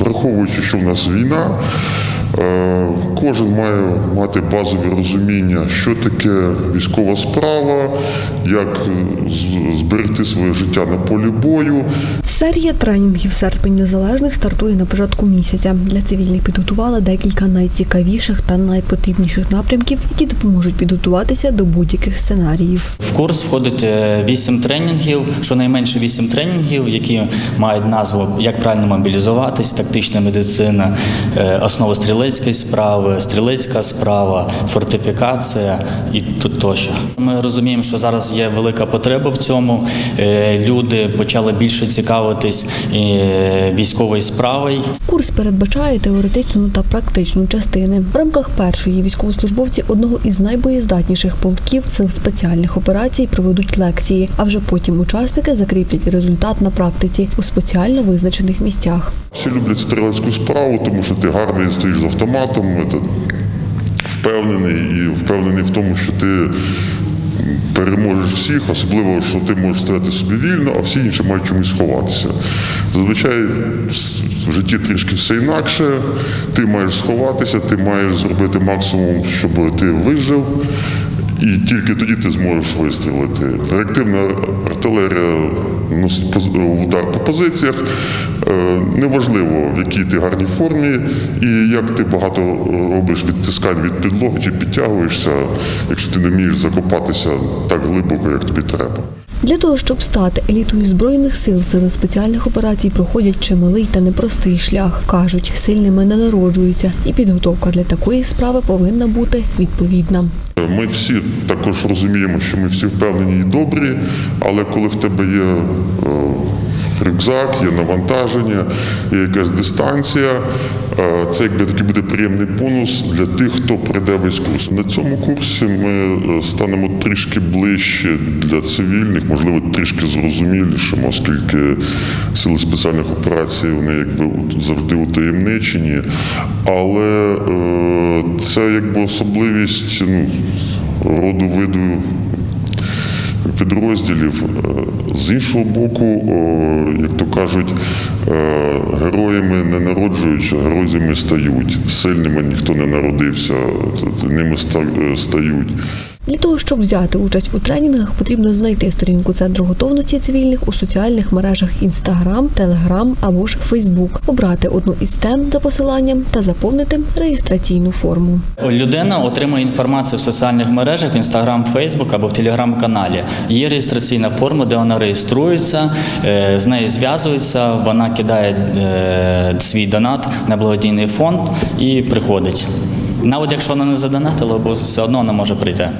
враховуючи, що в нас війна, кожен має мати базові розуміння, що таке військова справа, як е, зберегти своє життя на полі бою. Серія тренінгів серпень незалежних стартує на початку місяця. Для цивільних підготували декілька найцікавіших та найпотрібніших напрямків, які допоможуть підготуватися до будь-яких сценаріїв. В курс входить е, вісім тренінгів, щонайменше вісім тренінгів, які мають назву як правильно мобілізуватись, тактична медицина, е, основи стрілецької справи, стрілецька справа, фортифікація і тощо. Ми розуміємо, що зараз є велика потреба в цьому. Е, Люди почали більше цікавитись е, військовою справою. Курс передбачає теоретичну та практичну частини. В рамках першої військовослужбовці одного із найбоєздатніших полків сил спеціальних операцій проведуть лекції, а вже потім учасники закріплять результат на практиці у спеціально визначених місцях. Всі люблять стрілецьку справу, тому що ти гарний стоїш з автоматом, це, впевнений і впевнений в тому, що ти переможеш всіх, особливо, що ти можеш стояти собі вільно, а всі інші мають чомусь сховатися. Зазвичай в житті трішки все інакше. Ти маєш сховатися, ти маєш зробити максимум, щоб ти вижив. І тільки тоді ти зможеш вистрілити. Реактивна артилерія носить удар по позиціях. Е, Неважливо, в якій ти гарній формі і як ти багато робиш відтискань від підлоги чи підтягуєшся, якщо ти не вмієш закопатися так глибоко, як тобі треба. Для того, щоб стати елітою збройних сил, сили спеціальних операцій проходять чималий та непростий шлях. кажуть, сильними не народжуються, і підготовка для такої справи повинна бути відповідна. Ми всі також розуміємо, що ми всі впевнені і добрі, але коли в тебе є е, рюкзак, є навантаження, є якась дистанція, це якби такий буде приємний бонус для тих, хто пройде весь курс. На цьому курсі ми е, станемо трішки ближче для цивільних, можливо, трішки зрозумілішим, оскільки сили спеціальних операцій вони якби завжди утаємничені. Але е, це якби особливість ну, роду виду підрозділів. Е, З іншого боку, як то кажуть, е, героями не народжуються, героями стають. Сильними ніхто не народився, ними ста- е, стають. Для того, щоб взяти участь у тренінгах, потрібно знайти сторінку центру готовності цивільних у соціальних мережах Instagram, Telegram або ж Facebook, обрати одну із тем за посиланням та заповнити реєстраційну форму. Людина отримує інформацію в соціальних мережах, в Instagram, Facebook або в телеграм-каналі. Є реєстраційна форма, де вона реєструється, е, з нею зв'язується, вона кидає е, свій донат на благодійний фонд і приходить. Навіть якщо вона не задонатила, бо все одно вона може прийти.